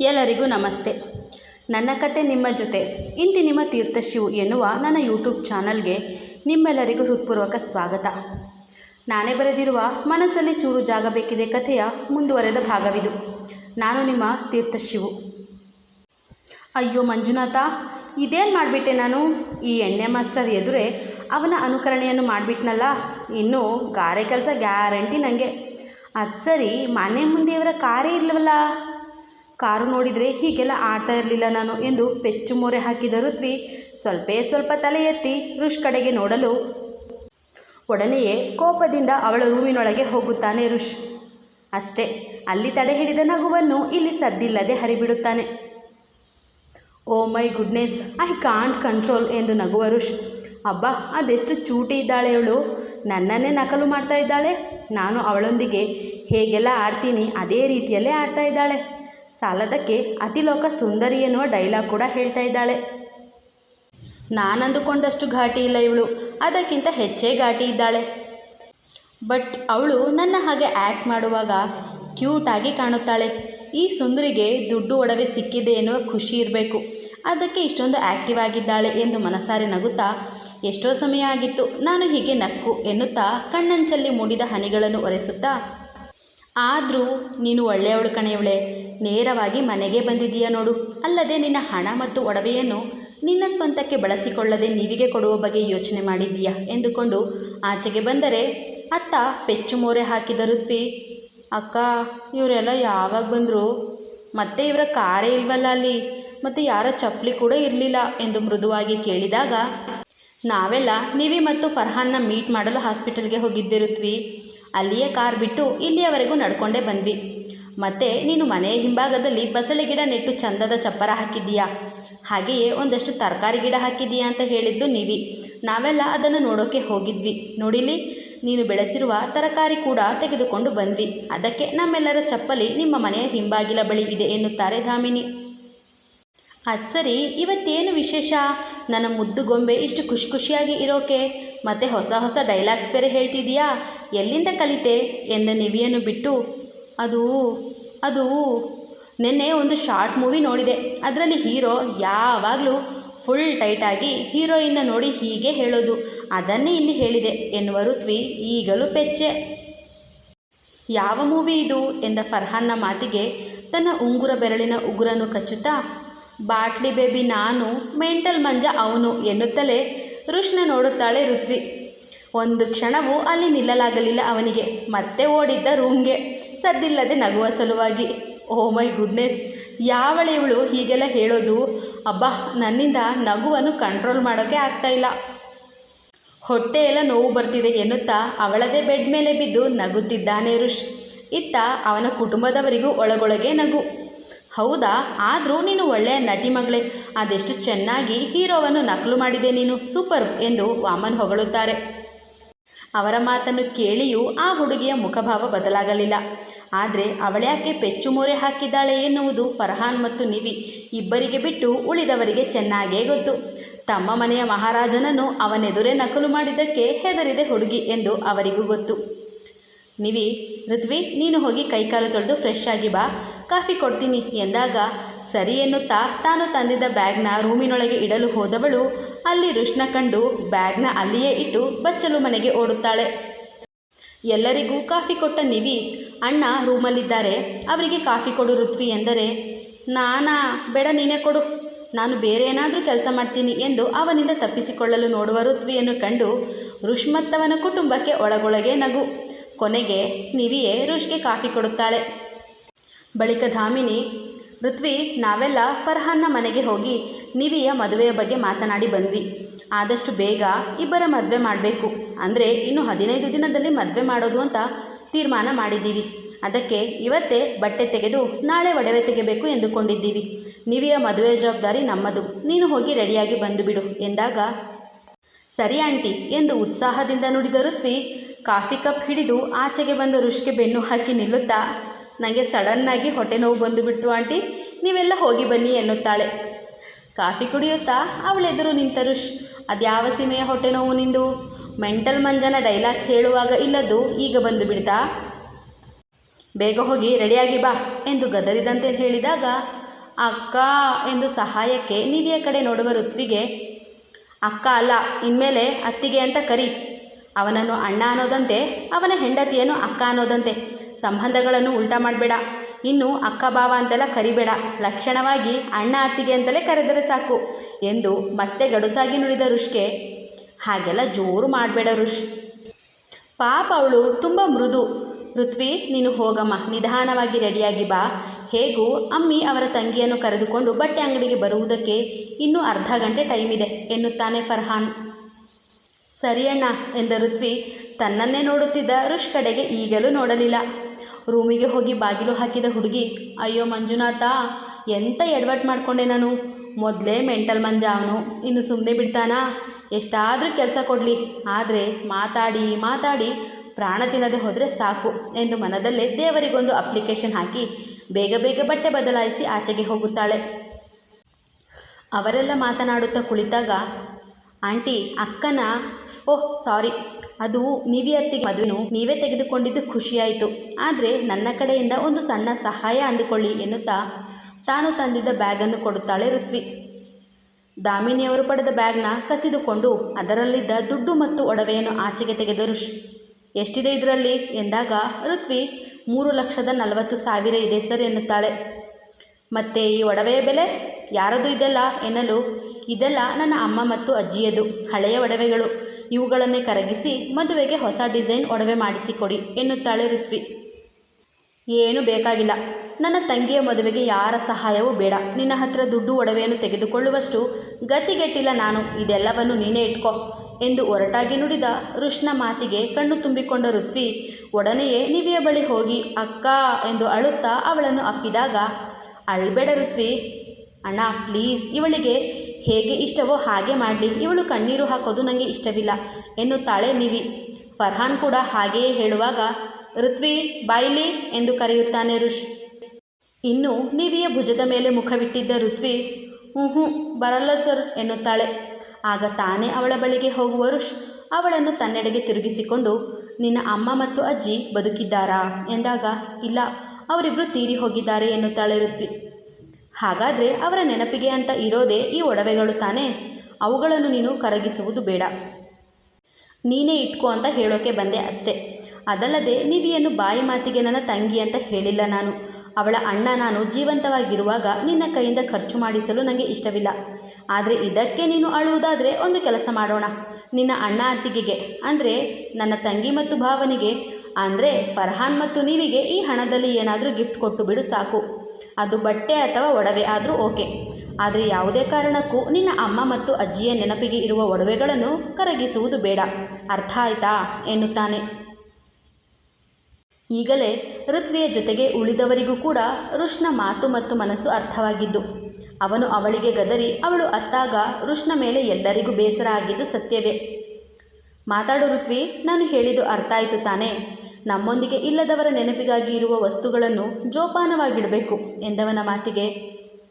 ಎಲ್ಲರಿಗೂ ನಮಸ್ತೆ. ನನ್ನ ಕತೆ ನಿಮ್ಮ ಜೊತೆ. ಇಂತಿ ನಿಮ್ಮ ತೀರ್ಥಶಿವು ಎನ್ನುವ ನನ್ನ ಯೂಟ್ಯೂಬ್ ಚಾನಲ್ಗೆ ನಿಮ್ಮೆಲ್ಲರಿಗೂ ಹೃತ್ಪೂರ್ವಕ ಸ್ವಾಗತ. ನಾನೇ ಬರೆದಿರುವ ಮನಸ್ಸಲ್ಲಿ ಚೂರು ಜಾಗ ಬೇಕಿದೆ ಕಥೆಯ ಮುಂದುವರೆದ ಭಾಗವಿದು. ನಾನು ನಿಮ್ಮ ತೀರ್ಥಶಿವು ಅಯ್ಯೋ ಮಂಜುನಾಥ, ಇದೇನು ಮಾಡಿಬಿಟ್ಟೆ ನಾನು? ಈ ಎಣ್ಣೆ ಮಾಸ್ಟರ್ ಎದುರೇ ಅವನ ಅನುಕರಣೆಯನ್ನು ಮಾಡಿಬಿಟ್ನಲ್ಲ? ಇನ್ನು ಗಾರೆ ಕೆಲಸ ಗ್ಯಾರಂಟಿ ನನಗೆ ಅದು ಸರಿ, ಮನೆ ಮುಂದೆಯವರ ಕಾರೇ ಇಲ್ಲವಲ್ಲ ಕಾರು ನೋಡಿದರೆ ಹೀಗೆಲ್ಲ ಆಡ್ತಾ ಇರಲಿಲ್ಲ ನಾನು ಎಂದು ಪೆಚ್ಚು ಮೊರೆ ಹಾಕಿದ ಋತ್ವಿ ಸ್ವಲ್ಪ ಸ್ವಲ್ಪ ತಲೆ ಎತ್ತಿ ಋಷ್ ಕಡೆಗೆ ನೋಡಲು. ಒಡನೆಯೇ ಕೋಪದಿಂದ ಅವಳ ರೂಮಿನೊಳಗೆ ಹೋಗುತ್ತಾನೆ ಋಷ್. ಅಷ್ಟೇ, ಅಲ್ಲಿ ತಡೆ ಹಿಡಿದ ನಗುವನ್ನು ಇಲ್ಲಿ ಸದ್ದಿಲ್ಲದೆ ಹರಿಬಿಡುತ್ತಾನೆ. ಓ my goodness, I can't control ಎಂದು ನಗುವ ಋಷ್. ಅಬ್ಬಾ, ಅದೆಷ್ಟು ಚೂಟಿ ಇದ್ದಾಳೆ ಅವಳು. ನನ್ನನ್ನೇ ನಕಲು ಮಾಡ್ತಾ ಇದ್ದಾಳೆ. ನಾನು ಅವಳೊಂದಿಗೆ ಹೇಗೆಲ್ಲ ಆಡ್ತೀನಿ, ಅದೇ ರೀತಿಯಲ್ಲೇ ಆಡ್ತಾ ಇದ್ದಾಳೆ. ಸಾಲದಕ್ಕೆ ಅತಿಲೋಕ ಸುಂದರಿ ಎನ್ನುವ ಡೈಲಾಗ್ ಕೂಡ ಹೇಳ್ತಾ ಇದ್ದಾಳೆ. ನಾನಂದುಕೊಂಡಷ್ಟು ಘಾಟಿ ಇಲ್ಲ ಇವಳು. ಅದಕ್ಕಿಂತ ಹೆಚ್ಚೇ ಘಾಟಿ ಇದ್ದಾಳೆ. ಬಟ್ ಅವಳು ನನ್ನ ಹಾಗೆ ಆ್ಯಕ್ಟ್ ಮಾಡುವಾಗ ಕ್ಯೂಟಾಗಿ ಕಾಣುತ್ತಾಳೆ. ಈ ಸುಂದರಿಗೆ ದುಡ್ಡು ಒಡವೆ ಸಿಕ್ಕಿದೆ ಎನ್ನುವ ಖುಷಿ ಇರಬೇಕು. ಅದಕ್ಕೆ ಇಷ್ಟೊಂದು ಆ್ಯಕ್ಟಿವ್ ಆಗಿದ್ದಾಳೆ ಎಂದು ಮನಸಾರೆ ನಗುತ್ತಾ, ಎಷ್ಟೋ ಸಮಯ ಆಗಿತ್ತು, ನಾನು ಹೀಗೆ ನಕ್ಕು ಎನ್ನುತ್ತಾ ಕಣ್ಣಂಚಲ್ಲಿ ಮೂಡಿದ ಹನಿಗಳನ್ನು ಒರೆಸುತ್ತಾ, ಆದರೂ ನೀನು ಒಳ್ಳೆಯವಳು ಕಣೆಯವಳೆ ನೇರವಾಗಿ ಮನೆಗೆ ಬಂದಿದೀಯ ನೋಡು. ಅಲ್ಲದೆ ನಿನ್ನ ಹಣ ಮತ್ತು ಒಡವೆಯನ್ನು ನಿನ್ನ ಸ್ವಂತಕ್ಕೆ ಬಳಸಿಕೊಳ್ಳದೆ ನೀವಿಗೆ ಕೊಡುವ ಬಗ್ಗೆ ಯೋಚನೆ ಮಾಡಿದ್ದೀಯಾ? ಎಂದುಕೊಂಡು ಆಚೆಗೆ ಬಂದರೆ ಅತ್ತ ಪೆಚ್ಚು ಮೋರೆ ಹಾಕಿದ ಋತ್ವಿ. ಅಕ್ಕ, ಇವರೆಲ್ಲ ಯಾವಾಗ ಬಂದರು? ಮತ್ತೆ ಇವರ ಕಾರೇ ಇಲ್ವಲ್ಲ ಅಲ್ಲಿ? ಮತ್ತು ಯಾರ ಚಪ್ಪಲಿ ಕೂಡ ಇರಲಿಲ್ಲ ಎಂದು ಮೃದುವಾಗಿ ಕೇಳಿದಾಗ, ನಾವೆಲ್ಲ ನಿವಿ ಮತ್ತು ಫರ್ಹಾನ್ನ ಮೀಟ್ ಮಾಡಲು ಹಾಸ್ಪಿಟಲ್ಗೆ ಹೋಗಿದ್ದಿರುತ್ವಿ ಅಲ್ಲಿಯೇ ಕಾರ್ ಬಿಟ್ಟು ಇಲ್ಲಿಯವರೆಗೂ ನಡ್ಕೊಂಡೇ ಬಂದ್ವಿ. ಮತ್ತೆ ನೀನು ಮನೆಯ ಹಿಂಭಾಗದಲ್ಲಿ ಬಸಳೆ ಗಿಡ ನೆಟ್ಟು ಚಂದದ ಚಪ್ಪರ ಹಾಕಿದ್ದೀಯಾ? ಹಾಗೆಯೇ ಒಂದಷ್ಟು ತರಕಾರಿ ಗಿಡ ಹಾಕಿದ್ದೀಯಾ ಅಂತ ಹೇಳಿದ್ದು ನೀವಿ. ನಾವೆಲ್ಲ ಅದನ್ನು ನೋಡೋಕ್ಕೆ ಹೋಗಿದ್ವಿ. ನೋಡಿಲಿ? ನೀನು ಬೆಳೆಸಿರುವ ತರಕಾರಿ ಕೂಡ ತೆಗೆದುಕೊಂಡು ಬಂದ್ವಿ. ಅದಕ್ಕೆ ನಮ್ಮೆಲ್ಲರ ಚಪ್ಪಲಿ ನಿಮ್ಮ ಮನೆಯ ಹಿಂಬಾಗಿಲ ಬಳಿ ಇದೆ ಎನ್ನುತ್ತಾರೆ ಧಾಮಿನಿ. ಅದು ಸರಿ, ಇವತ್ತೇನು ವಿಶೇಷ? ನನ್ನ ಮುದ್ದು ಗೊಂಬೆ ಇಷ್ಟು ಖುಷಿ ಖುಷಿಯಾಗಿ ಇರೋಕೆ? ಮತ್ತೆ ಹೊಸ ಹೊಸ ಡೈಲಾಗ್ಸ್ ಬೇರೆ ಹೇಳ್ತಿದೀಯಾ ಎಲ್ಲಿಂದ ಕಲಿತೆ? ಎಂದ ನಿವಿಯನ್ನು ಬಿಟ್ಟು ಅದು ಅದು ನಿನ್ನೆ ಒಂದು ಶಾರ್ಟ್ ಮೂವಿ ನೋಡಿದೆ. ಅದರಲ್ಲಿ ಹೀರೋ ಯಾವಾಗಲೂ ಫುಲ್ ಟೈಟಾಗಿ ಹೀರೋಯಿನ್ನ ನೋಡಿ ಹೀಗೆ ಹೇಳೋದು. ಅದನ್ನೇ ಇಲ್ಲಿ ಹೇಳಿದೆ, ಎನ್ನುವ ಋತ್ವಿ ಈಗಲೂ ಪೆಚ್ಚೆ. ಯಾವ ಮೂವಿ ಇದು? ಎಂದ ಫರ್ಹಾನ್ನ ಮಾತಿಗೆ ತನ್ನ ಉಂಗುರ ಬೆರಳಿನ ಉಗುರನ್ನು ಕಚ್ಚುತ್ತಾ, ಬಾಟ್ಲಿ ಬೇಬಿ ನಾನು, ಮೆಂಟಲ್ ಮಂಜ ಅವನು ಎನ್ನುತ್ತಲೇ ಋಷ್ನ ನೋಡುತ್ತಾಳೆ ಋತ್ವಿ. ಒಂದು ಕ್ಷಣವೂ ಅಲ್ಲಿ ನಿಲ್ಲಲಾಗಲಿಲ್ಲ ಅವನಿಗೆ, ಮತ್ತೆ ಓಡಿದ್ದ ರೂಮ್ಗೆ. ಸದ್ದಿಲ್ಲದೆ ನಗುವ ಸಲುವಾಗಿ, ಓ ಮೈ ಗುಡ್ನೆಸ್ ಯಾವಳೆ ಇವಳು ಹೀಗೆಲ್ಲ ಹೇಳೋದು? ಅಬ್ಬಾ, ನನ್ನಿಂದ ನಗುವನ್ನು ಕಂಟ್ರೋಲ್ ಮಾಡೋಕ್ಕೆ ಆಗ್ತಾಯಿಲ್ಲ ಹೊಟ್ಟೆ ಎಲ್ಲ ನೋವು ಬರ್ತಿದೆ ಎನ್ನುತ್ತಾ ಅವಳದೇ ಬೆಡ್ ಮೇಲೆ ಬಿದ್ದು ನಗುತ್ತಿದ್ದಾನೆ ಋಷ್. ಇತ್ತ ಅವನ ಕುಟುಂಬದವರಿಗೂ ಒಳಗೊಳಗೆ ನಗು. ಹೌದಾ, ಆದರೂ ನೀನು ಒಳ್ಳೆಯ ನಟಿ ಮಗಳೇ. ಅದೆಷ್ಟು ಚೆನ್ನಾಗಿ ಹೀರೋವನ್ನು ನಕಲು ಮಾಡಿದೆ ನೀನು. ಸೂಪರ್ ಎಂದು ವಾಮನ್ ಹೊಗಳುತ್ತಾರೆ. ಅವರ ಮಾತನ್ನು ಕೇಳಿಯೂ ಆ ಹುಡುಗಿಯ ಮುಖಭಾವ ಬದಲಾಗಲಿಲ್ಲ. ಆದರೆ ಅವಳ್ಯಾಕೆ ಪೆಚ್ಚು ಮೋರೆ ಹಾಕಿದ್ದಾಳೆ ಎನ್ನುವುದು ಫರ್ಹಾನ್ ಮತ್ತು ನಿವಿ ಇಬ್ಬರಿಗೆ ಬಿಟ್ಟು ಉಳಿದವರಿಗೆ ಚೆನ್ನಾಗೇ ಗೊತ್ತು. ತಮ್ಮ ಮನೆಯ ಮಹಾರಾಜನನ್ನು ಅವನೆದುರೇ ನಕಲು ಮಾಡಿದ್ದಕ್ಕೆ ಹೆದರಿದೆ ಹುಡುಗಿ ಎಂದು ಅವರಿಗೂ ಗೊತ್ತು. ನಿವಿ, ಋತ್ವಿ, ನೀನು ಹೋಗಿ ಕೈಕಾಲು ತೊಳೆದು ಫ್ರೆಶ್ ಆಗಿ ಬಾ. ಕಾಫಿ ಕೊಡ್ತೀನಿ ಎಂದಾಗ ಸರಿ ಎನ್ನುತ್ತಾ ತಾನು ತಂದಿದ್ದ ಬ್ಯಾಗ್ನ ರೂಮಿನೊಳಗೆ ಇಡಲು ಹೋದವಳು ಅಲ್ಲಿ ಋಷ್ಣ ಕಂಡು ಬ್ಯಾಗ್ನ ಅಲ್ಲಿಯೇ ಇಟ್ಟು ಬಚ್ಚಲು ಮನೆಗೆ ಓಡುತ್ತಾಳೆ. ಎಲ್ಲರಿಗೂ ಕಾಫಿ ಕೊಟ್ಟ ನಿವಿ ಅಣ್ಣ ರೂಮಲ್ಲಿದ್ದಾರೆ. ಅವರಿಗೆ ಕಾಫಿ ಕೊಡು ಋತ್ವಿ ಎಂದರೆ, ನಾನಾ, ಬೇಡ ನೀನೇ ಕೊಡು. ನಾನು ಬೇರೆ ಏನಾದರೂ ಕೆಲಸ ಮಾಡ್ತೀನಿ ಎಂದು ಅವನಿಂದ ತಪ್ಪಿಸಿಕೊಳ್ಳಲು ನೋಡುವ ಋತ್ವಿಯನ್ನು ಕಂಡು ರುಷ್ಮತ್ತವನ ಮತ್ತವನ ಕುಟುಂಬಕ್ಕೆ ಒಳಗೊಳಗೆ ನಗು. ಕೊನೆಗೆ ನಿವಿಯೇ ಋಷ್ಗೆ ಕಾಫಿ ಕೊಡುತ್ತಾಳೆ. ಬಳಿಕ ಧಾಮಿನಿ, ಋತ್ವಿ, ನಾವೆಲ್ಲ ಫರ್ಹಾನ್ನ ಮನೆಗೆ ಹೋಗಿ ನಿವಿಯ ಮದುವೆಯ ಬಗ್ಗೆ ಮಾತನಾಡಿ ಬಂದ್ವಿ. ಆದಷ್ಟು ಬೇಗ ಇಬ್ಬರ ಮದುವೆ ಮಾಡಬೇಕು. ಅಂದರೆ ಇನ್ನು ಹದಿನೈದು ದಿನದಲ್ಲಿ ಮದುವೆ ಮಾಡೋದು ಅಂತ ತೀರ್ಮಾನ ಮಾಡಿದ್ದೀವಿ. ಅದಕ್ಕೆ ಇವತ್ತೇ ಬಟ್ಟೆ ತೆಗೆದು ನಾಳೆ ಒಡವೆ ತೆಗೆಬೇಕು ಎಂದುಕೊಂಡಿದ್ದೀವಿ. ನಿವಿಯ ಮದುವೆ ಜವಾಬ್ದಾರಿ ನಮ್ಮದು. ನೀನು ಹೋಗಿ ರೆಡಿಯಾಗಿ ಬಂದು ಬಿಡು ಎಂದಾಗ, ಸರಿ ಆಂಟಿ ಎಂದು ಉತ್ಸಾಹದಿಂದ ನುಡಿದ ಋತ್ವಿ ಕಾಫಿ ಕಪ್ ಹಿಡಿದು ಆಚೆಗೆ ಬಂದ ಋಷಿಗೆ ಬೆನ್ನು ಹಾಕಿ ನಿಲ್ಲುತ್ತಾ ನನಗೆ ಸಡನ್ನಾಗಿ ಹೊಟ್ಟೆ ನೋವು ಬಂದು ಬಿಡ್ತು ಆಂಟಿ. ನೀವೆಲ್ಲ ಹೋಗಿ ಬನ್ನಿ ಎನ್ನುತ್ತಾಳೆ. ಕಾಫಿ ಕುಡಿಯುತ್ತಾ ಅವಳೆದುರು ನಿಂತ ಋಷ್ ಅದ್ಯಾವ ಸೀಮೆಯ ಹೊಟ್ಟೆ ನೋವು ನಿಂದು? ಮೆಂಟಲ್ ಮಂಜನ ಡೈಲಾಗ್ಸ್ ಹೇಳುವಾಗ ಇಲ್ಲದ್ದು ಈಗ ಬಂದು ಬಿಡ್ತಾ? ಬೇಗ ಹೋಗಿ ರೆಡಿಯಾಗಿ ಬಾ ಎಂದು ಗದರಿದಂತೆ ಹೇಳಿದಾಗ, ಅಕ್ಕ ಎಂದು ಸಹಾಯಕ್ಕೆ ನಿವಿಯ ಕಡೆ ನೋಡುವ ಋತ್ವಿಗೆ, ಅಕ್ಕ ಅಲ್ಲ, ಇನ್ಮೇಲೆ ಅತ್ತಿಗೆ ಅಂತ ಕರಿ. ಅವನನ್ನು ಅಣ್ಣ ಅನ್ನೋದಂತೆ, ಅವನ ಹೆಂಡತಿಯನ್ನು ಅಕ್ಕ ಅನ್ನೋದಂತೆ. ಸಂಬಂಧಗಳನ್ನು ಉಲ್ಟಾ ಮಾಡಬೇಡ. ಇನ್ನು ಅಕ್ಕ ಭಾವ ಅಂತೆಲ್ಲ ಕರಿಬೇಡ. ಲಕ್ಷಣವಾಗಿ ಅಣ್ಣ ಅತ್ತಿಗೆ ಅಂತಲೇ ಕರೆದರೆ ಸಾಕು ಎಂದು ಮತ್ತೆ ಗಡುಸಾಗಿ ನುಡಿದ ಋಷ್ಗೆ ಹಾಗೆಲ್ಲ ಜೋರು ಮಾಡಬೇಡ ಋಷ್. ಪಾಪ ಅವಳು ತುಂಬ ಮೃದು. ಋತ್ವಿ, ನೀನು ಹೋಗಮ್ಮ. ನಿಧಾನವಾಗಿ ರೆಡಿಯಾಗಿ ಬಾ. ಹೇಗೂ, ಅಮ್ಮಿ ಅವರ ತಂಗಿಯನ್ನು ಕರೆದುಕೊಂಡು ಬಟ್ಟೆ ಅಂಗಡಿಗೆ ಬರುವುದಕ್ಕೆ ಇನ್ನೂ ಅರ್ಧ ಗಂಟೆ ಟೈಮ್ ಇದೆ, ಎನ್ನುತ್ತಾನೆ ಫರ್ಹಾನ್. ಸರಿ ಅಣ್ಣ, ಎಂದ ಋತ್ವಿ, ತನ್ನನ್ನೇ ನೋಡುತ್ತಿದ್ದ ಋಷ್ ಕಡೆಗೆ ಈಗಲೂ ನೋಡಲಿಲ್ಲ. ರೂಮಿಗೆ ಹೋಗಿ ಬಾಗಿಲು ಹಾಕಿದ ಹುಡುಗಿ, ಅಯ್ಯೋ ಮಂಜುನಾಥ, ಎಂತ ಎಡವಟ್ಟು ಮಾಡಿಕೊಂಡೆ ನಾನು. ಮೊದಲೇ ಮೆಂಟಲ್ ಮಂಜ ಅವನು. ಇನ್ನು ಸುಮ್ಮನೆ ಬಿಡ್ತಾನಾ? ಎಷ್ಟಾದರೂ ಕೆಲಸ ಕೊಡಲಿ. ಆದರೆ ಮಾತಾಡಿ ಮಾತಾಡಿ ಪ್ರಾಣ ತಿನ್ನದೆ ಹೋದರೆ ಸಾಕು ಎಂದು ಮನದಲ್ಲೇ ದೇವರಿಗೊಂದು ಅಪ್ಲಿಕೇಶನ್ ಹಾಕಿ ಬೇಗ ಬೇಗ ಬಟ್ಟೆ ಬದಲಾಯಿಸಿ ಆಚೆಗೆ ಹೋಗುತ್ತಾಳೆ. ಅವರೆಲ್ಲ ಮಾತನಾಡುತ್ತಾ ಕುಳಿತಾಗ, ಆಂಟಿ, ಅಕ್ಕನ ಓಹ್, ಸಾರಿ. ಅದು ನೀವೇ ಅತ್ತಿಗೆ ಮದುವೆನು ನೀವೇ ತೆಗೆದುಕೊಂಡಿದ್ದು ಖುಷಿಯಾಯಿತು. ಆದರೆ ನನ್ನ ಕಡೆಯಿಂದ ಒಂದು ಸಣ್ಣ ಸಹಾಯ ಅಂದುಕೊಳ್ಳಿ ಎನ್ನುತ್ತಾ ತಾನು ತಂದಿದ್ದ ಬ್ಯಾಗನ್ನು ಕೊಡುತ್ತಾಳೆ ಋತ್ವಿ. ದಾಮಿನಿಯವರು ಪಡೆದ ಬ್ಯಾಗ್ನ ಕಸಿದುಕೊಂಡು ಅದರಲ್ಲಿದ್ದ ದುಡ್ಡು ಮತ್ತು ಒಡವೆಯನ್ನು ಆಚೆಗೆ ತೆಗೆದರು. ಎಷ್ಟಿದೆ ಇದರಲ್ಲಿ? ಎಂದಾಗ, ಋತ್ವಿ, ಮೂರು ಲಕ್ಷದ ನಲವತ್ತು ಸಾವಿರ ಇದೆ ಸರ್ ಎನ್ನುತ್ತಾಳೆ. ಮತ್ತೆ ಈ ಒಡವೆಯ ಬೆಲೆ? ಯಾರದು ಇದೆಲ್ಲ? ಎನ್ನಲು, ಇದೆಲ್ಲ ನನ್ನ ಅಮ್ಮ ಮತ್ತು ಅಜ್ಜಿಯದು, ಹಳೆಯ ಒಡವೆಗಳು. ಇವುಗಳನ್ನೇ ಕರಗಿಸಿ ಮದುವೆಗೆ ಹೊಸ ಡಿಸೈನ್ ಒಡವೆ ಮಾಡಿಸಿಕೊಡಿ ಎನ್ನುತ್ತಾಳೆ ಋತ್ವಿ. ಏನು ಬೇಕಾಗಿಲ್ಲ. ನನ್ನ ತಂಗಿಯ ಮದುವೆಗೆ ಯಾರ ಸಹಾಯವೂ ಬೇಡ. ನಿನ್ನ ಹತ್ರ ದುಡ್ಡು ಒಡವೆಯನ್ನು ತೆಗೆದುಕೊಳ್ಳುವಷ್ಟು ಗತಿಗೆಟ್ಟಿಲ್ಲ ನಾನು. ಇದೆಲ್ಲವನ್ನು ನೀನೇ ಇಟ್ಕೋ ಎಂದು ಒರಟಾಗಿ ನುಡಿದ ಋಷ್ನ ಮಾತಿಗೆ ಕಣ್ಣು ತುಂಬಿಕೊಂಡ ಋತ್ವಿ, ಒಡನೆಯೇ ನಿವಿಯ ಬಳಿ ಹೋಗಿ ಅಕ್ಕ ಎಂದು ಅಳುತ್ತಾ ಅವಳನ್ನು ಅಪ್ಪಿದಾಗ, ಅಳ್ಬೇಡ ಋತ್ವಿ. ಅಣ್ಣ, ಪ್ಲೀಸ್, ಇವಳಿಗೆ ಹೇಗೆ ಇಷ್ಟವೋ ಹಾಗೆ ಮಾಡಲಿ. ಇವಳು ಕಣ್ಣೀರು ಹಾಕೋದು ನನಗೆ ಇಷ್ಟವಿಲ್ಲ. ಎನ್ನುತ್ತಾಳೆ ನಿವಿ. ಫರ್ಹಾನ್ ಕೂಡ ಹಾಗೆಯೇ ಹೇಳುವಾಗ ಋತ್ವಿ, ಬಾಯಿಲಿ ಎಂದು ಕರೆಯುತ್ತಾನೆ ಋಷ್. ಇನ್ನು ನಿವಿಯ ಭುಜದ ಮೇಲೆ ಮುಖವಿಟ್ಟಿದ್ದ ಋತ್ವಿ ಹ್ಞೂ ಬರಲ್ಲ ಸರ್ ಎನ್ನುತ್ತಾಳೆ. ಆಗ ತಾನೇ ಅವಳ ಬಳಿಗೆ ಹೋಗುವ ಋಷ್, ಅವಳನ್ನು ತನ್ನೆಡೆಗೆ ತಿರುಗಿಸಿಕೊಂಡು, ನಿನ್ನ ಅಮ್ಮ ಮತ್ತು ಅಜ್ಜಿ ಬದುಕಿದ್ದಾರಾ? ಎಂದಾಗ, ಇಲ್ಲ ಅವರಿಬ್ಬರು ತೀರಿ ಹೋಗಿದ್ದಾರೆ ಎನ್ನುತ್ತಾಳೆ ಋತ್ವಿ. ಹಾಗಾದರೆ ಅವರ ನೆನಪಿಗೆ ಅಂತ ಇರೋದೇ ಈ ಒಡವೆಗಳು ತಾನೇ? ಅವುಗಳನ್ನು ನೀನು ಕರಗಿಸುವುದು ಬೇಡ. ನೀನೇ ಇಟ್ಕೋ ಅಂತ ಹೇಳೋಕೆ ಬಂದೆ ಅಷ್ಟೇ. ಅದಲ್ಲದೆ ನಿವಿಯನ್ನು ಬಾಯಿ ಮಾತಿಗೆ ನನ್ನ ತಂಗಿ ಅಂತ ಹೇಳಿಲ್ಲ ನಾನು. ಅವಳ ಅಣ್ಣ ನಾನು ಜೀವಂತವಾಗಿರುವಾಗ ನಿನ್ನ ಕೈಯಿಂದ ಖರ್ಚು ಮಾಡಿಸಲು ನನಗೆ ಇಷ್ಟವಿಲ್ಲ. ಆದರೆ ಇದಕ್ಕೆ ನೀನು ಅಳುವುದಾದರೆ ಒಂದು ಕೆಲಸ ಮಾಡೋಣ. ನಿನ್ನ ಅಣ್ಣ ಅತ್ತಿಗೆಗೆ, ಅಂದರೆ ನನ್ನ ತಂಗಿ ಮತ್ತು ಭಾವನಿಗೆ, ಅಂದರೆ ಫರ್ಹಾನ್ ಮತ್ತು ನೀವಿಗೆ ಈ ಹಣದಲ್ಲಿ ಏನಾದರೂ ಗಿಫ್ಟ್ ಕೊಟ್ಟು ಬಿಡು ಸಾಕು. ಅದು ಬಟ್ಟೆ ಅಥವಾ ಒಡವೆ ಆದರೂ ಓಕೆ. ಆದರೆ ಯಾವುದೇ ಕಾರಣಕ್ಕೂ ನಿನ್ನ ಅಮ್ಮ ಮತ್ತು ಅಜ್ಜಿಯ ನೆನಪಿಗೆ ಇರುವ ಒಡವೆಗಳನ್ನು ಕರಗಿಸುವುದು ಬೇಡ. ಅರ್ಥ ಆಯ್ತಾ? ಎನ್ನುತ್ತಾನೆ. ಈಗಲೇ ಋತ್ವಿಯ ಜೊತೆಗೆ ಉಳಿದವರಿಗೂ ಕೂಡ ಋಷ್ನ ಮಾತು ಮತ್ತು ಮನಸ್ಸು ಅರ್ಥವಾಗಿದ್ದು, ಅವನು ಅವಳಿಗೆ ಗದರಿ, ಅವಳು ಅತ್ತಾಗ ಋಷ್ನ ಮೇಲೆ ಎಲ್ಲರಿಗೂ ಬೇಸರ ಆಗಿದ್ದು ಸತ್ಯವೇ. ಮಾತಾಡು ಋತ್ವಿ, ನಾನು ಹೇಳಿದ್ದು ಅರ್ಥ ಆಯಿತು ತಾನೇ. ನಮ್ಮೊಂದಿಗೆ ಇಲ್ಲದವರ ನೆನಪಿಗಾಗಿ ಇರುವ ವಸ್ತುಗಳನ್ನು ಜೋಪಾನವಾಗಿಡಬೇಕು ಎಂದವನ ಮಾತಿಗೆ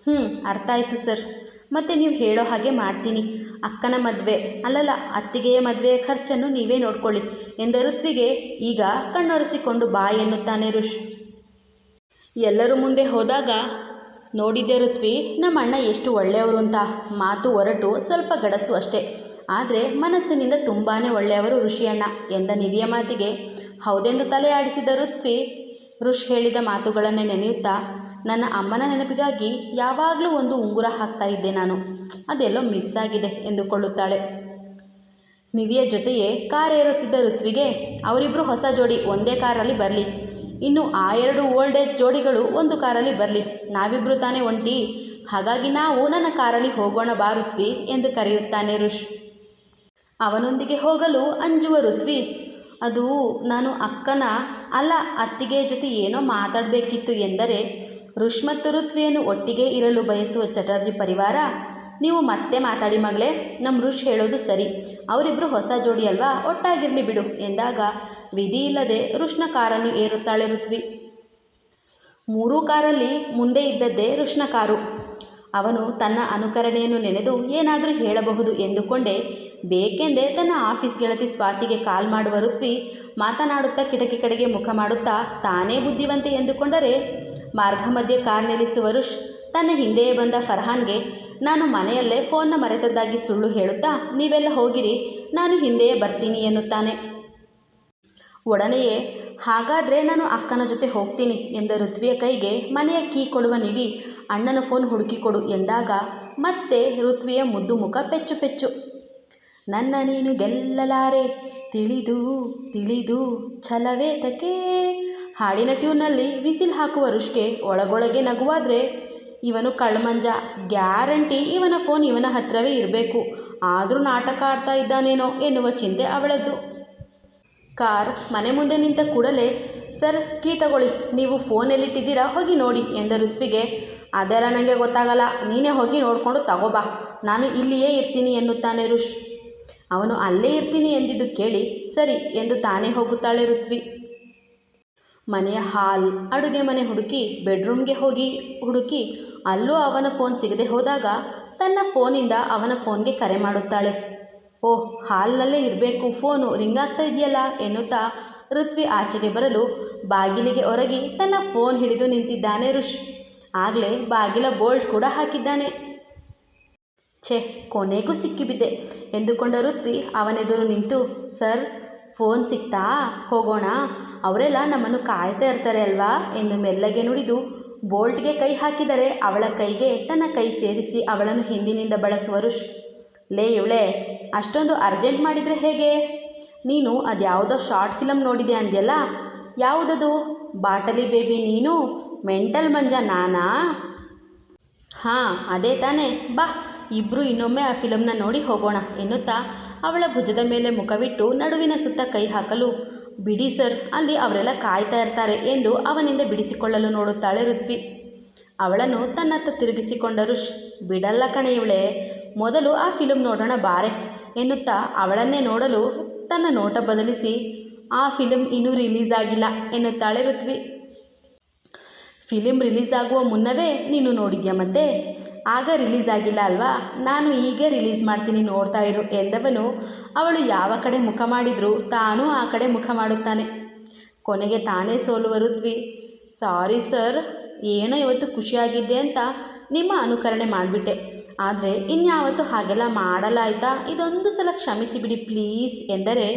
ಹ್ಞೂ ಅರ್ಥ ಆಯಿತು ಸರ್. ಮತ್ತು ನೀವು ಹೇಳೋ ಹಾಗೆ ಮಾಡ್ತೀನಿ. ಅಕ್ಕನ ಮದುವೆ. ಅಲ್ಲಲ್ಲ, ಅತ್ತಿಗೆಯ ಮದುವೆಯ ಖರ್ಚನ್ನು ನೀವೇ ನೋಡ್ಕೊಳ್ಳಿ ಎಂದ ಋತ್ವಿಗೆ ಈಗ ಕಣ್ಣೊರೆಸಿಕೊಂಡು ಬಾ ಎನ್ನುತ್ತಾನೆ ಋಷ್. ಎಲ್ಲರೂ ಮುಂದೆ ಹೋದಾಗ ನೋಡಿದ್ದೆ ಋತ್ವಿ ನಮ್ಮ ಅಣ್ಣ ಎಷ್ಟು ಒಳ್ಳೆಯವರು ಅಂತ. ಮಾತು ಹೊರಟು ಸ್ವಲ್ಪ ಗಡಸು ಅಷ್ಟೇ. ಆದರೆ ಮನಸ್ಸಿನಿಂದ ತುಂಬಾ ಒಳ್ಳೆಯವರು ಋಷಿ ಅಣ್ಣ ಎಂದ ನಿವಿಯ ಮಾತಿಗೆ. ಹೌದೆಂದು ತಲೆ ಆಡಿಸಿದ ಋತ್ವಿ, ಋಷ್ ಹೇಳಿದ ಮಾತುಗಳನ್ನೇ ನೆನೆಯುತ್ತಾ ನನ್ನ ಅಮ್ಮನ ನೆನಪಿಗಾಗಿ ಯಾವಾಗಲೂ ಒಂದು ಉಂಗುರ ಹಾಕ್ತಾ ಇದ್ದೆ ನಾನು. ಅದೆಲ್ಲೋ ಮಿಸ್ ಆಗಿದೆ ಎಂದುಕೊಳ್ಳುತ್ತಾಳೆ. ನಿವಿಯ ಜೊತೆಯೇ ಕಾರ್ ಏರುತ್ತಿದ್ದ ಋತ್ವಿಗೆ ಅವರಿಬ್ಬರು ಹೊಸ ಜೋಡಿ ಒಂದೇ ಕಾರಲ್ಲಿ ಬರಲಿ. ಇನ್ನು ಆ ಎರಡು ಓಲ್ಡ್ ಏಜ್ ಜೋಡಿಗಳು ಒಂದು ಕಾರಲ್ಲಿ ಬರಲಿ. ನಾವಿಬ್ಬರು ತಾನೇ ಒಂಟಿ. ಹಾಗಾಗಿ ನಾವು ನನ್ನ ಕಾರಲ್ಲಿ ಹೋಗೋಣ ಬಾ ಋತ್ವಿ ಎಂದು ಕರೆಯುತ್ತಾನೆ ಋಷ್. ಅವನೊಂದಿಗೆ ಹೋಗಲು ಅಂಜುವ ಋತ್ವಿ, ಅದು ನಾನು ಅಕ್ಕನ ಅಲ್ಲ ಅತ್ತಿಗೆಯ ಜೊತೆ ಏನೋ ಮಾತಾಡಬೇಕಿತ್ತು ಎಂದರೆ ಋಷ್ ಮತ್ತು ಋತ್ವಿಯನ್ನು ಒಟ್ಟಿಗೆ ಇರಲು ಬಯಸುವ ಚಟರ್ಜಿ ಪರಿವಾರ? ನೀವು ಮತ್ತೆ ಮಾತಾಡಿ ಮಗಳೇ ನಮ್ಮ ಋಷ್ ಹೇಳೋದು ಸರಿ. ಅವರಿಬ್ಬರು ಹೊಸ ಜೋಡಿ ಅಲ್ವಾ? ಒಟ್ಟಾಗಿರಲಿ ಬಿಡು ಎಂದಾಗ, ವಿಧಿ ಇಲ್ಲದೆ ಋಷ್ನ ಕಾರನ್ನು ಏರುತ್ತಾಳೆ ಋತ್ವಿ. ಮೂರೂ ಕಾರಲ್ಲಿ ಮುಂದೆ ಇದ್ದದ್ದೇ ಋಷ್ನ ಕಾರು. ಅವನು ತನ್ನ ಅನುಕರಣೆಯನ್ನು ನೆನೆದು ಏನಾದರೂ ಹೇಳಬಹುದು ಎಂದುಕೊಂಡೇ, ಬೇಕೆಂದೇ ತನ್ನ ಆಫೀಸ್ ಗೆಳತಿ ಸ್ವಾತಿಗೆ ಕಾಲ್ ಮಾಡುವ ಋತ್ವಿ ಮಾತನಾಡುತ್ತಾ ಕಿಟಕಿ ಕಡೆಗೆ ಮುಖ ಮಾಡುತ್ತಾ ತಾನೇ ಬುದ್ಧಿವಂತೆ ಎಂದುಕೊಂಡರೆ ಮಾರ್ಗ ಮಧ್ಯೆ ಕಾರ್ ನಿಲ್ಲಿಸುವ ತನ್ನ ಹಿಂದೆಯೇ ಬಂದ ಫರ್ಹಾನ್ಗೆ, ನಾನು ಮನೆಯಲ್ಲೇ ಫೋನ್ನ ಮರೆತದ್ದಾಗಿ ಸುಳ್ಳು ಹೇಳುತ್ತಾ? ನೀವೆಲ್ಲ ಹೋಗಿರಿ. ನಾನು ಹಿಂದೆಯೇ ಬರ್ತೀನಿ, ಎನ್ನುತ್ತಾನೆ. ಒಡನೆಯೇ, ಹಾಗಾದರೆ ನಾನು ಅಕ್ಕನ ಜೊತೆ ಹೋಗ್ತೀನಿ, ಎಂದ ಋತ್ವಿಯ ಕೈಗೆ, ಮನೆಯ ಕೀ ಕೊಡುವ ನಿವಿ, ಅಣ್ಣನ ಫೋನ್ ಹುಡುಕಿಕೊಡು ಎಂದಾಗ, ಮತ್ತೆ ಋತ್ವಿಯ ಮುದ್ದು ಮುಖ ಪೆಚ್ಚು ಪೆಚ್ಚು. ನನ್ನ ನೀನು ಗೆಲ್ಲಲಾರೆ, ತಿಳಿದು ತಿಳಿದು, ಛಲವೇತಕೆ ಹಾಡಿನ ಟ್ಯೂನಲ್ಲಿ ವಿಸಿಲ್ ಹಾಕುವ ರುಷ್ಕೆ ಒಳಗೊಳಗೆ ನಗುವಾದರೆ ಇವನು ಕಳ್ಮಂಜ. ಗ್ಯಾರಂಟಿ ಇವನ ಫೋನ್ ಇವನ ಹತ್ರವೇ ಇರಬೇಕು. ಆದರೂ ನಾಟಕ ಆಡ್ತಾ ಇದ್ದಾನೇನೋ ಎನ್ನುವ ಚಿಂತೆ ಅವಳದ್ದು. ಕಾರ್ ಮನೆ ಮುಂದೆ ನಿಂತ ಕೂಡಲೇ, ಸರ್, ಕೀ ತಗೊಳ್ಳಿ. ನೀವು ಫೋನ್ ಎಲ್ಲಿಟ್ಟಿದ್ದೀರಾ ಹೋಗಿ ನೋಡಿ, ಎಂದ ಋತ್ವಿಗೆ. ಅದೆಲ್ಲ ನನಗೆ ಗೊತ್ತಾಗಲ್ಲ. ನೀನೇ ಹೋಗಿ ನೋಡಿಕೊಂಡು ತಗೋಬಾ ನಾನು ಇಲ್ಲಿಯೇ ಇರ್ತೀನಿ, ಎನ್ನುತ್ತಾನೆ ಋಷ್ ಅವನು ಅಲ್ಲೇ ಇರ್ತೀನಿ ಎಂದಿದ್ದು ಕೇಳಿ, ಸರಿ, ಎಂದು ತಾನೇ ಹೋಗುತ್ತಾಳೆ ಋತ್ವಿ. ಮನೆಯ ಹಾಲ್, ಅಡುಗೆ ಮನೆ ಹುಡುಕಿ, ಬೆಡ್ರೂಮ್ಗೆ ಹೋಗಿ ಹುಡುಕಿ, ಅಲ್ಲೂ ಅವನ ಫೋನ್ ಸಿಗದೆ ಹೋದಾಗ ತನ್ನ ಫೋನಿಂದ ಅವನ ಫೋನ್ಗೆ ಕರೆ ಮಾಡುತ್ತಾಳೆ. ಓಹ್, ಹಾಲ್ನಲ್ಲೇ ಇರಬೇಕು, ಫೋನು ರಿಂಗ್ ಆಗ್ತಾ ಇದೆಯಲ್ಲ ಎನ್ನುತ್ತಾ ಋತ್ವಿ ಆಚೆಗೆ ಬರಲು ಬಾಗಿಲಿಗೆ ಹೊರಗಿ ತನ್ನ ಫೋನ್ ಹಿಡಿದು ನಿಂತಿದ್ದಾನೆ ಋಷ್. ಆಗಲೇ ಬಾಗಿಲ ಬೋಲ್ಟ್ ಕೂಡ ಹಾಕಿದ್ದಾನೆ. ಛೇ, ಕೊನೆಗೂ ಸಿಕ್ಕಿಬಿದ್ದೆ, ಎಂದುಕೊಂಡ ಋತ್ವಿ ಅವನೆದುರು ನಿಂತು, ಸರ್ ಫೋನ್ ಸಿಕ್ತಾ? ಹೋಗೋಣ. ಅವರೆಲ್ಲ ನಮ್ಮನ್ನು ಕಾಯ್ತಾ ಇರ್ತಾರೆ ಅಲ್ವಾ? ಎಂದು ಮೆಲ್ಲಗೆ ನುಡಿದು ಬೋಲ್ಟ್ಗೆ ಕೈ ಹಾಕಿದರೆ ಅವಳ ಕೈಗೆ ತನ್ನ ಕೈ ಸೇರಿಸಿ ಅವಳನ್ನು ಹಿಂದಿನಿಂದ ಬಳಸುವ ಋಷ್ ಲೇ ಇವಳೆ, ಅಷ್ಟೊಂದು ಅರ್ಜೆಂಟ್ ಮಾಡಿದರೆ ಹೇಗೆ? ನೀನು ಅದ್ಯಾವುದೋ ಶಾರ್ಟ್ ಫಿಲಮ್ ನೋಡಿದೆ ಅಂದ್ಯಲ್ಲ? ಯಾವುದದು? ಬಾಟಲಿ ಬೇಬಿ ನೀನು? ಮೆಂಟಲ್ ಮಂಜ ನಾನಾ? ಹಾಂ, ಅದೇ ತಾನೇ. ಬಾ ಇಬ್ಬರು ಇನ್ನೊಮ್ಮೆ ಆ ಫಿಲಮ್ನ ನೋಡಿ ಹೋಗೋಣ ಎನ್ನುತ್ತಾ ಅವಳ ಭುಜದ ಮೇಲೆ ಮುಖವಿಟ್ಟು ನಡುವಿನ ಸುತ್ತ ಕೈ ಹಾಕಲು. ಬಿಡಿ ಸರ್, ಅಲ್ಲಿ ಅವರೆಲ್ಲ ಕಾಯ್ತಾ ಇರ್ತಾರೆ ಎಂದು ಅವನಿಂದ ಬಿಡಿಸಿಕೊಳ್ಳಲು ನೋಡುತ್ತಾಳೆ ಋತ್ವಿ. ಅವಳನ್ನು ತನ್ನತ್ತ ತಿರುಗಿಸಿಕೊಂಡ ಋಷ್, ಬಿಡಲ್ಲ ಕಣೆ ಇವಳೆ, ಮೊದಲು ಆ ಫಿಲಮ್ ನೋಡೋಣ ಬಾರೆ ಎನ್ನುತ್ತಾ ಅವಳನ್ನೇ ನೋಡಲು ತನ್ನ ನೋಟ ಬದಲಿಸಿ, ಆ ಫಿಲಮ್ ಇನ್ನೂ ರಿಲೀಸ್ ಆಗಿಲ್ಲ ಎನ್ನುತ್ತಾಳೆ ಋತ್ವಿ. ಫಿಲಿಮ್ ರಿಲೀಸ್ ಆಗುವ ಮುನ್ನವೇ ನೀನು ನೋಡಿದ್ಯಾ ಮತ್ತೆ? ಆಗ ರಿಲೀಸ್ ಆಗಿಲ್ಲ ಅಲ್ವಾ? ನಾನು ಈಗ ರಿಲೀಸ್ ಮಾಡ್ತೀನಿ ನೋಡ್ತಾ ಇರು ಎಂದವನು. ಅವಳು ಯಾವ ಕಡೆ ಮುಖ ಮಾಡಿದರೂ ತಾನೂ ಆ ಕಡೆ ಮುಖ ಮಾಡುತ್ತಾನೆ. ಕೊನೆಗೆ ತಾನೇ ಸೋಲುವರು ದ್ವಿ ಸಾರಿ ಸರ್, ಏನೋ ಇವತ್ತು ಖುಷಿಯಾಗಿದ್ದೆ ಅಂತ ನಿಮ್ಮ ಅನುಕರಣೆ ಮಾಡಿಬಿಟ್ಟೆ. ಆದರೆ ಇನ್ಯಾವತ್ತೂ ಹಾಗೆಲ್ಲ ಮಾಡಲ್ಲ ಆಯಿತಾ ಇದೊಂದು ಸಲ ಕ್ಷಮಿಸಿಬಿಡಿ ಪ್ಲೀಸ್, ಎಂದರೆ,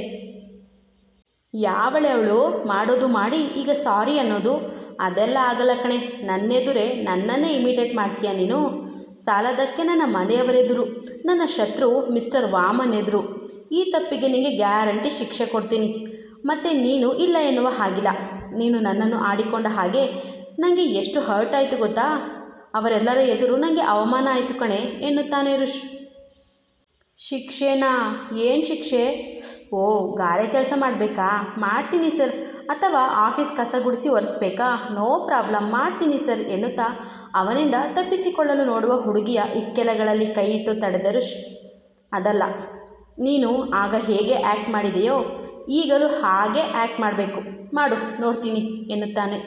ಯಾವಳೆ ಅವಳು ಮಾಡೋದು ಮಾಡಿ ಈಗ ಸಾರಿ ಅನ್ನೋದು? ಅದೆಲ್ಲ ಆಗಲ್ಲ ಕಣೆ. ನನ್ನೆದುರೇ ನನ್ನನ್ನೇ ಇಮಿಟೇಟ್ ಮಾಡ್ತೀಯ ನೀನು? ಸಾಲದಕ್ಕೆ ನನ್ನ ಮನೆಯವರೆದುರು. ನನ್ನ ಶತ್ರು ಮಿಸ್ಟರ್ ವಾಮನ್ ಎದುರು ಈ ತಪ್ಪಿಗೆ ನಿನಗೆ ಗ್ಯಾರಂಟಿ ಶಿಕ್ಷೆ ಕೊಡ್ತೀನಿ. ಮತ್ತು ನೀನು ಇಲ್ಲ ಎನ್ನುವ ಹಾಗಿಲ್ಲ. ನೀನು ನನ್ನನ್ನು ಆಡಿಕೊಂಡ ಹಾಗೆ ನನಗೆ ಎಷ್ಟು ಹರ್ಟ್ ಆಯಿತು ಗೊತ್ತಾ? ಅವರೆಲ್ಲರ ಎದುರು ನನಗೆ ಅವಮಾನ ಆಯಿತು ಕಣೆ, ಎನ್ನುತ್ತಾನೆ ಋಷ್. ಶಿಕ್ಷೆನಾ? ಏನು ಶಿಕ್ಷೆ? ಓ, ಗಾರೆ ಕೆಲಸ ಮಾಡಬೇಕಾ? ಮಾಡ್ತೀನಿ ಸರ್. ಅಥವಾ ಆಫೀಸ್ ಕಸ ಗುಡಿಸಿ ಒರೆಸ್ಬೇಕಾ? ನೋ ಪ್ರಾಬ್ಲಮ್, ಮಾಡ್ತೀನಿ ಸರ್, ಎನ್ನುತ್ತಾ? ಅವನಿಂದ ತಪ್ಪಿಸಿಕೊಳ್ಳಲು ನೋಡುವ ಹುಡುಗಿಯ ಇಕ್ಕೆಲಗಳಲ್ಲಿ ಕೈ ಇಟ್ಟು ತಡೆದ ಋಷ್ ಅದಲ್ಲ. ನೀನು ಆಗ ಹೇಗೆ ಆ್ಯಕ್ಟ್ ಮಾಡಿದೆಯೋ ಈಗಲೂ ಹಾಗೆ ಆ್ಯಕ್ಟ್ ಮಾಡಬೇಕು. ಮಾಡು, ನೋಡ್ತೀನಿ ಎನ್ನುತ್ತಾನೆ.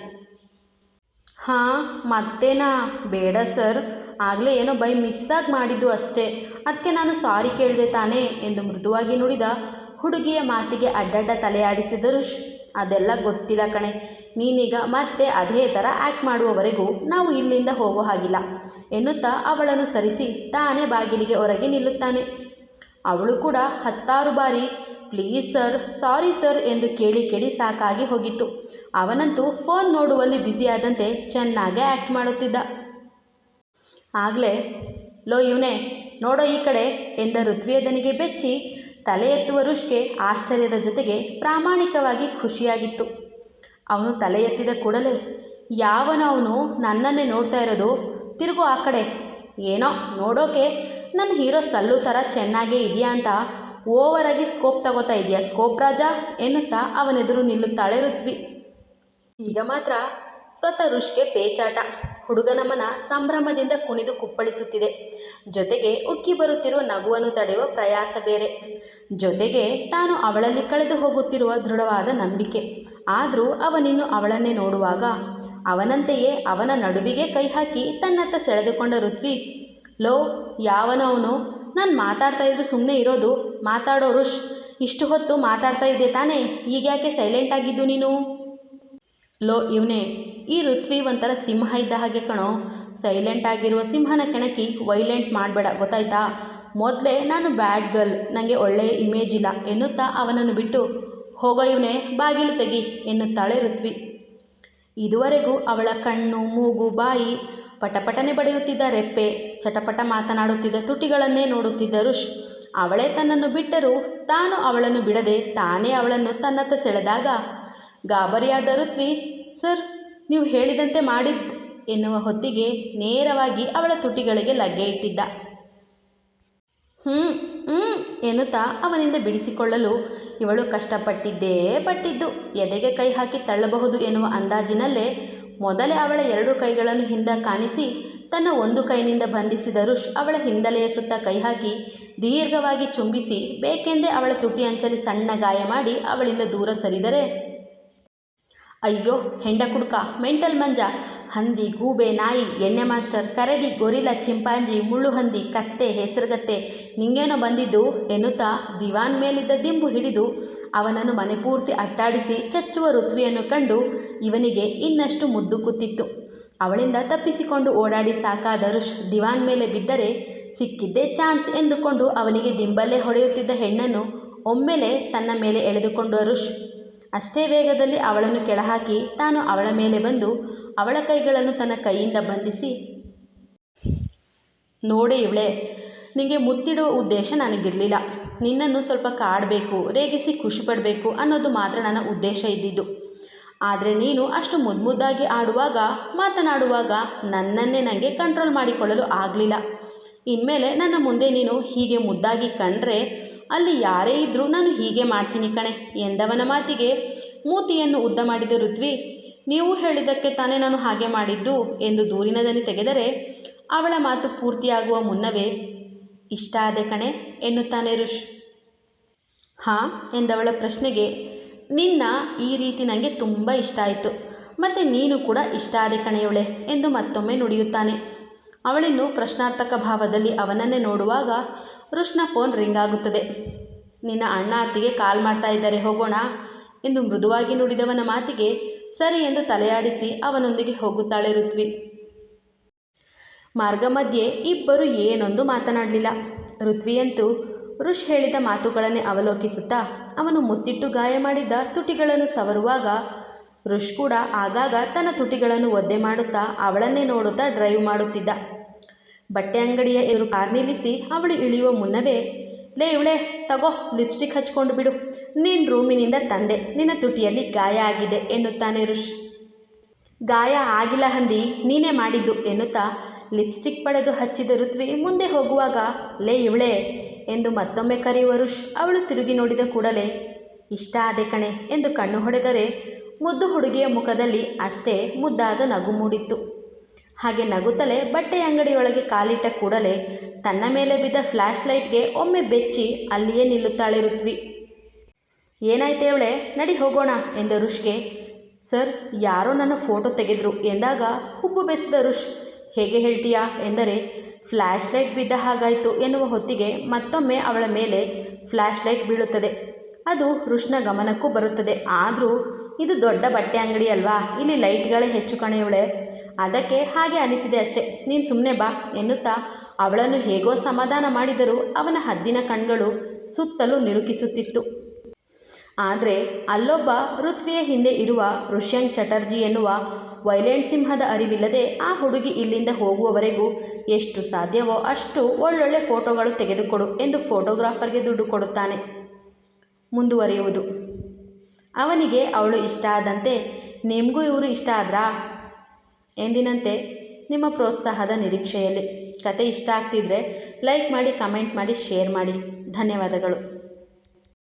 ಹಾಂ, ಮತ್ತೇನಾ? ಬೇಡ ಸರ್. ಆಗಲೇ ಏನೋ ಬೈ ಮಿಸ್ಸಾಗಿ ಮಾಡಿದ್ದು ಅಷ್ಟೇ. ಅದಕ್ಕೆ ನಾನು ಸಾರಿ ಕೇಳಿದೆ ತಾನೇ ಎಂದು ಮೃದುವಾಗಿ ನುಡಿದ ಹುಡುಗಿಯ ಮಾತಿಗೆ ಅಡ್ಡಡ್ಡ ತಲೆಯಾಡಿಸಿದರು ಅದೆಲ್ಲ ಗೊತ್ತಿಲ್ಲ ಕಣೆ. ನೀನೀಗ ಮತ್ತೆ ಅದೇ ಥರ ಆ್ಯಕ್ಟ್ ಮಾಡುವವರೆಗೂ ನಾವು ಇಲ್ಲಿಂದ ಹೋಗೋ ಹಾಗಿಲ್ಲ, ಎನ್ನುತ್ತಾ ಅವಳನ್ನು ಸರಿಸಿ ತಾನೇ ಬಾಗಿಲಿಗೆ ಹೊರಗೆ ನಿಲ್ಲುತ್ತಾನೆ. ಅವಳು ಕೂಡ ಹತ್ತಾರು ಬಾರಿ ಪ್ಲೀಸ್ ಸರ್ ಸಾರಿ ಸರ್ ಎಂದು ಕೇಳಿ ಕೇಳಿ ಸಾಕಾಗಿ ಹೋಗಿತ್ತು. ಅವನಂತೂ ಫೋನ್ ನೋಡುವಲ್ಲಿ ಬ್ಯುಸಿಯಾದಂತೆ ಚೆನ್ನಾಗೇ ಆ್ಯಕ್ಟ್ ಮಾಡುತ್ತಿದ್ದ. ಆಗಲೇ, ಲೋ ಇವನೇ, ನೋಡೋ ಈ ಕಡೆ ಎಂದ ಋತ್ವೇದನಿಗೆ ಬೆಚ್ಚಿ ತಲೆ ಎತ್ತುವ ಋಷ್ಗೆ ಆಶ್ಚರ್ಯದ ಜೊತೆಗೆ ಪ್ರಾಮಾಣಿಕವಾಗಿ ಖುಷಿಯಾಗಿತ್ತು. ಅವನು ತಲೆ ಎತ್ತಿದ ಕೂಡಲೇ ಯಾವನವನು ನನ್ನನ್ನೇ ನೋಡ್ತಾ ಇರೋದು? ತಿರುಗು ಆ ಕಡೆ. ಏನೋ ನೋಡೋಕೆ ನನ್ನ ಹೀರೋ ಸಲ್ಲು ಥರ ಚೆನ್ನಾಗೇ ಇದೆಯಾ ಅಂತ ಓವರಾಗಿ ಸ್ಕೋಪ್ ತಗೋತಾ ಇದೆಯಾ ಸ್ಕೋಪ್ ರಾಜ? ಎನ್ನುತ್ತಾ ಅವನೆದುರು ನಿಲ್ಲುತ್ತಾಳೆ ಋತ್ವಿ. ಈಗ ಮಾತ್ರ ಸ್ವತಃ ಋಷ್ಗೆ ಪೇಚಾಟ. ಹುಡುಗನ ಮನ ಸಂಭ್ರಮದಿಂದ ಕುಣಿದು ಕುಪ್ಪಳಿಸುತ್ತಿದೆ. ಜೊತೆಗೆ ಉಕ್ಕಿ ಬರುತ್ತಿರುವ ನಗುವನ್ನು ತಡೆಯುವ ಪ್ರಯಾಸ ಬೇರೆ. ಜೊತೆಗೆ ತಾನು ಅವಳಲ್ಲಿ ಕಳೆದು ಹೋಗುತ್ತಿರುವ ದೃಢವಾದ ನಂಬಿಕೆ. ಆದರೂ ಅವನಿನ್ನು ಅವಳನ್ನೇ ನೋಡುವಾಗ ಅವನಂತೆಯೇ ಅವನ ನಡುವಿಗೆ ಕೈ ಹಾಕಿ ತನ್ನತ್ತ ಸೆಳೆದುಕೊಂಡ ಋತ್ವಿ, ಲೋ ಯಾವನವನು ನಾನು ಮಾತಾಡ್ತಾ ಇದ್ರು ಸುಮ್ಮನೆ ಇರೋದು. ಮಾತಾಡೋ ಋಷ್, ಇಷ್ಟು ಹೊತ್ತು ಮಾತಾಡ್ತಾ ಇದ್ದೆ ತಾನೇ? ಈಗ್ಯಾಕೆ ಸೈಲೆಂಟ್ ಆಗಿದ್ದು ನೀನು? ಲೋ, ಇವನೇ ಈ ಋತ್ವಿ ಒಂಥರ ಸಿಂಹ ಇದ್ದ ಹಾಗೆ ಕಣೋ. ಸೈಲೆಂಟ್ ಆಗಿರುವ ಸಿಂಹನ ಕೆಣಕಿ ವೈಲೆಂಟ್ ಮಾಡಬೇಡ, ಗೊತ್ತಾಯ್ತಾ? ಮೊದಲೇ ನಾನು ಬ್ಯಾಡ್ ಗರ್ಲ್ ನನಗೆ ಒಳ್ಳೆಯ ಇಮೇಜ್ ಇಲ್ಲ ಎನ್ನುತ್ತಾ ಅವನನ್ನು ಬಿಟ್ಟು, ಹೋಗೋ ಇವನೇ, ಬಾಗಿಲು ತೆಗಿ ಎನ್ನುತ್ತಾಳೆ ಋತ್ವಿ. ಇದುವರೆಗೂ ಅವಳ ಕಣ್ಣು, ಮೂಗು, ಬಾಯಿ ಪಟಪಟನೆ ಬಡಿಯುತ್ತಿದ್ದ ರೆಪ್ಪೆ, ಚಟಪಟ ಮಾತನಾಡುತ್ತಿದ್ದ ತುಟಿಗಳನ್ನೇ ನೋಡುತ್ತಿದ್ದ ರುಷ್, ಅವಳೇ ತನ್ನನ್ನು ಬಿಟ್ಟರೂ ತಾನು ಅವಳನ್ನು ಬಿಡದೆ ತಾನೇ ಅವಳನ್ನು ತನ್ನತ್ತ ಸೆಳೆದಾಗ ಗಾಬರಿಯಾದ ಋತ್ವಿ, ಸರ್ ನೀವು ಹೇಳಿದಂತೆ ಮಾಡಿದ್ ಎನ್ನುವ ಹೊತ್ತಿಗೆ ನೇರವಾಗಿ ಅವಳ ತುಟಿಗಳಿಗೆ ಲಗ್ಗೆ ಇಟ್ಟಿದ್ದ. ಹ್ಞೂ ಹ್ಞೂ ಎನ್ನುತ್ತಾ ಅವನಿಂದ ಬಿಡಿಸಿಕೊಳ್ಳಲು ಇವಳು ಕಷ್ಟಪಟ್ಟಿದ್ದೇ ಪಟ್ಟಿದ್ದು. ಎದೆಗೆ ಕೈ ಹಾಕಿ ತಳ್ಳಬಹುದು ಎನ್ನುವ ಅಂದಾಜಿನಲ್ಲೇ ಮೊದಲೇ ಅವಳ ಎರಡು ಕೈಗಳನ್ನು ಹಿಂದ ಕಾಣಿಸಿ ತನ್ನ ಒಂದು ಕೈನಿಂದ ಬಂಧಿಸಿದ ರುಷ್ ಅವಳ ಹಿಂದಲೆಯ ಸುತ್ತ ಕೈ ಹಾಕಿ ದೀರ್ಘವಾಗಿ ಚುಂಬಿಸಿ ಬೇಕೆಂದೇ ಅವಳ ತುಟಿ ಅಂಚಲಿ ಸಣ್ಣ ಗಾಯ ಮಾಡಿ ಅವಳಿಂದ ದೂರ ಸರಿದರೆ ಅಯ್ಯೋ, ಹೆಂಡ ಕುಡ್ಕ, ಮೆಂಟಲ್ ಮಂಜ. ಹಂದಿ, ಗೂಬೆ, ನಾಯಿ, ಎಣ್ಣೆ ಮಾಸ್ಟರ್, ಕರಡಿ, ಗೊರಿಲ್ಲ, ಚಿಂಪಾಂಜಿ ಮುಳ್ಳುಹಂದಿ ಕತ್ತೆ, ಹೆಸರುಗತ್ತೆ. ನಿಂಗೇನೋ ಬಂದಿದ್ದು ಎನ್ನುತ್ತಾ ದಿವಾನ್ ಮೇಲಿದ್ದ ದಿಂಬು ಹಿಡಿದು ಅವನನ್ನು ಮನೆ ಪೂರ್ತಿ ಅಟ್ಟಾಡಿಸಿ ಚಚ್ಚುವ ಋತ್ವಿಯನ್ನು ಕಂಡು ಇವನಿಗೆ ಇನ್ನಷ್ಟು ಮುದ್ದು ಕೂತಿತ್ತು. ಅವಳಿಂದ ತಪ್ಪಿಸಿಕೊಂಡು ಓಡಾಡಿ ಸಾಕಾದ ರುಷ್ ದಿವಾನ್ ಮೇಲೆ ಬಿದ್ದರೆ ಸಿಕ್ಕಿದ್ದೇ ಚಾನ್ಸ್ ಎಂದುಕೊಂಡು ಅವನಿಗೆ ದಿಂಬಲ್ಲೇ ಹೊಡೆಯುತ್ತಿದ್ದ ಹೆಣ್ಣನ್ನು ಒಮ್ಮೆಲೆ ತನ್ನ ಮೇಲೆ ಎಳೆದುಕೊಂಡು ರುಷ್ ಅಷ್ಟೇ ವೇಗದಲ್ಲಿ ಅವಳನ್ನು ಕೆಳಹಾಕಿ ತಾನು ಅವಳ ಮೇಲೆ ಬಂದು ಅವಳ ಕೈಗಳನ್ನು ತನ್ನ ಕೈಯಿಂದ ಬಂಧಿಸಿ, ನೋಡಿ ಇವಳೆ ನಿಮಗೆ ಮುತ್ತಿಡುವ ಉದ್ದೇಶ ನನಗಿರಲಿಲ್ಲ. ನಿನ್ನನ್ನು ಸ್ವಲ್ಪ ಕಾಡಬೇಕು, ರೇಗಿಸಿ ಖುಷಿಪಡಬೇಕು ಅನ್ನೋದು ಮಾತ್ರ ನನ್ನ ಉದ್ದೇಶ ಇದ್ದಿದ್ದು. ಆದರೆ ನೀನು ಅಷ್ಟು ಮುದ್ಮುದ್ದಾಗಿ ಆಡುವಾಗ, ಮಾತನಾಡುವಾಗ ನನ್ನನ್ನೇ ನನಗೆ ಕಂಟ್ರೋಲ್ ಮಾಡಿಕೊಳ್ಳಲು ಆಗಲಿಲ್ಲ. ಇನ್ಮೇಲೆ ನನ್ನ ಮುಂದೆ ನೀನು ಹೀಗೆ ಮುದ್ದಾಗಿ ಕಂಡ್ರೆ ಅಲ್ಲಿ ಯಾರೇ ಇದ್ದರೂ ನಾನು ಹೀಗೆ ಮಾಡ್ತೀನಿ ಕಣೆ, ಎಂದವನ ಮಾತಿಗೆ ಮೂತಿಯನ್ನು ಉದ್ದ ಮಾಡಿದ ಋತ್ವಿ, ನೀವು ಹೇಳಿದ್ದಕ್ಕೆ ತಾನೇ ನಾನು ಹಾಗೆ ಮಾಡಿದ್ದು ಎಂದು ದೂರಿನ ದನಿ ತೆಗೆದರೆ ಅವಳ ಮಾತು ಪೂರ್ತಿಯಾಗುವ ಮುನ್ನವೇ ಇಷ್ಟ ಆದೆ ಕಣೆ, ಎನ್ನುತ್ತಾನೆ ಋಷ್. ಹಾಂ, ಎಂದವಳ ಪ್ರಶ್ನೆಗೆ ನಿನ್ನ ಈ ರೀತಿ ನನಗೆ ತುಂಬ ಇಷ್ಟ ಆಯಿತು, ಮತ್ತು ನೀನು ಕೂಡ ಇಷ್ಟ ಆದೆ ಕಣೆಯವಳೆ ಎಂದು ಮತ್ತೊಮ್ಮೆ ನುಡಿಯುತ್ತಾನೆ. ಅವಳಿನ್ನು ಪ್ರಶ್ನಾರ್ಥಕ ಭಾವದಲ್ಲಿ ಅವನನ್ನೇ ನೋಡುವಾಗ ಋಷ್ನ ಫೋನ್ ರಿಂಗ್ ಆಗುತ್ತದೆ. ನಿನ್ನ ಅಣ್ಣ ಅತ್ತಿಗೆ ಕಾಲ್ ಮಾಡ್ತಾ ಇದ್ದಾರೆ, ಹೋಗೋಣ. ಎಂದು ಮೃದುವಾಗಿ ನುಡಿದವನ ಮಾತಿಗೆ ಸರಿ ಎಂದು ತಲೆಯಾಡಿಸಿ ಅವನೊಂದಿಗೆ ಹೋಗುತ್ತಾಳೆ ಋತ್ವಿ. ಮಾರ್ಗ ಮಧ್ಯೆ ಇಬ್ಬರು ಏನೊಂದು ಮಾತನಾಡಲಿಲ್ಲ. ಋತ್ವಿಯಂತೂ ಋಷ್ ಹೇಳಿದ ಮಾತುಗಳನ್ನೇ ಅವಲೋಕಿಸುತ್ತಾ ಅವನು ಮುತ್ತಿಟ್ಟು ಗಾಯ ಮಾಡಿದ್ದ ತುಟಿಗಳನ್ನು ಸವರುವಾಗ ಋಷ್ ಕೂಡ ಆಗಾಗ ತನ್ನ ತುಟಿಗಳನ್ನು ಒದ್ದೆ ಮಾಡುತ್ತಾ ಅವಳನ್ನೇ ನೋಡುತ್ತಾ ಡ್ರೈವ್ ಮಾಡುತ್ತಿದ್ದ. ಬಟ್ಟೆ ಅಂಗಡಿಯ ಎದುರು ಕಾರ್ ನಿಲ್ಲಿಸಿ ಅವಳು ಇಳಿಯುವ ಮುನ್ನವೇ, ಲೇ ಇವಳೆ, ತಗೋ, ಲಿಪ್ಸ್ಟಿಕ್ ಹಚ್ಕೊಂಡು ಬಿಡು. ನಿನ್ನ ರೂಮಿನಿಂದ ತಂದೆ. ನಿನ್ನ ತುಟಿಯಲ್ಲಿ ಗಾಯ ಆಗಿದೆ, ಎನ್ನುತ್ತಾನೆ ಋಷ್ ಗಾಯ ಆಗಿಲ್ಲ ಹಂದಿ, ನೀನೇ ಮಾಡಿದ್ದು, ಎನ್ನುತ್ತಾ ಲಿಪ್ಸ್ಟಿಕ್ ಪಡೆದು ಹಚ್ಚಿದ ಋತ್ವಿ ಮುಂದೆ ಹೋಗುವಾಗ, ಲೇ ಇವಳೆ, ಎಂದು ಮತ್ತೊಮ್ಮೆ ಕರೆಯುವ ಋಷ್ ಅವಳು ತಿರುಗಿ ನೋಡಿದ ಕೂಡಲೇ, ಇಷ್ಟ ಆದೆ ಕಣೆ, ಎಂದು ಕಣ್ಣು ಹೊಡೆದರೆ ಮುದ್ದು ಹುಡುಗಿಯ ಮುಖದಲ್ಲಿ ಅಷ್ಟೇ ಮುದ್ದಾದ ನಗು ಮೂಡಿತ್ತು. ಹಾಗೆ ನಗುತ್ತಲೇ ಬಟ್ಟೆ ಅಂಗಡಿಯೊಳಗೆ ಕಾಲಿಟ್ಟ ಕೂಡಲೇ ತನ್ನ ಮೇಲೆ ಬಿದ್ದ ಫ್ಲ್ಯಾಶ್ ಲೈಟ್ಗೆ ಒಮ್ಮೆ ಬೆಚ್ಚಿ ಅಲ್ಲಿಯೇ ನಿಲ್ಲುತ್ತಾಳೆ ಋತ್ವಿ. ಏನಾಯ್ತೇವಳೆ ನಡಿ ಹೋಗೋಣ ಎಂದ ಋಷ್ಗೆ. ಸರ್, ಯಾರೋ ನನ್ನ ಫೋಟೋ ತೆಗೆದ್ರು ಎಂದಾಗ ಹುಬ್ಬು ಬೆಸೆದ ಋಷ್, ಹೇಗೆ ಹೇಳ್ತೀಯಾ ಎಂದರೆ ಫ್ಲ್ಯಾಶ್ ಲೈಟ್ ಬಿದ್ದ ಹಾಗಾಯಿತು ಎನ್ನುವ ಹೊತ್ತಿಗೆ ಮತ್ತೊಮ್ಮೆ ಅವಳ ಮೇಲೆ ಫ್ಲ್ಯಾಶ್ ಲೈಟ್ ಬೀಳುತ್ತದೆ. ಅದು ಋಷ್ನ ಗಮನಕ್ಕೂ ಬರುತ್ತದೆ. ಆದರೂ, ಇದು ದೊಡ್ಡ ಬಟ್ಟೆ ಅಂಗಡಿ ಅಲ್ವಾ? ಇಲ್ಲಿ ಲೈಟ್ಗಳೇ ಹೆಚ್ಚು ಕಣೆಯವಳೆ ಅದಕ್ಕೆ ಹಾಗೆ ಅನಿಸಿದೆ ಅಷ್ಟೇ. ನೀನು ಸುಮ್ಮನೆ ಬಾ ಎನ್ನುತ್ತಾ ಅವಳನ್ನು ಹೇಗೋ ಸಮಾಧಾನ ಮಾಡಿದರೂ ಅವನ ಹದ್ದಿನ ಕಣ್ಗಳು ಸುತ್ತಲೂ ನಿರುಕಿಸುತ್ತಿತ್ತು ಆದರೆ ಅಲ್ಲೊಬ್ಬ ಋತ್ವಿಯ ಹಿಂದೆ ಇರುವ ಋಷ್ಯಂಕ್ ಚಟರ್ಜಿ ಎನ್ನುವ ವೈಲೆಂಟ್ ಸಿಂಹದ ಅರಿವಿಲ್ಲದೆ ಆ ಹುಡುಗಿ ಇಲ್ಲಿಂದ ಹೋಗುವವರೆಗೂ ಎಷ್ಟು ಸಾಧ್ಯವೋ ಅಷ್ಟು ಒಳ್ಳೊಳ್ಳೆ ಫೋಟೋಗಳು ತೆಗೆದುಕೊಡು ಎಂದು ಫೋಟೋಗ್ರಾಫರ್ಗೆ ದುಡ್ಡು ಕೊಡುತ್ತಾನೆ. ಮುಂದುವರಿಯುವುದು. ಅವನಿಗೆ ಅವಳು ಇಷ್ಟ ಆದಂತೆ ನಿಮಗೂ ಇವರು ಇಷ್ಟ ಆದ್ರಾ? ಎಂದಿನಂತೆ ನಿಮ್ಮ ಪ್ರೋತ್ಸಾಹದ ನಿರೀಕ್ಷೆಯಲ್ಲಿ. ಕತೆ ಇಷ್ಟ ಆಗ್ತಿದ್ರೆ ಲೈಕ್ ಮಾಡಿ ಕಮೆಂಟ್ ಮಾಡಿ ಶೇರ್ ಮಾಡಿ. ಧನ್ಯವಾದಗಳು.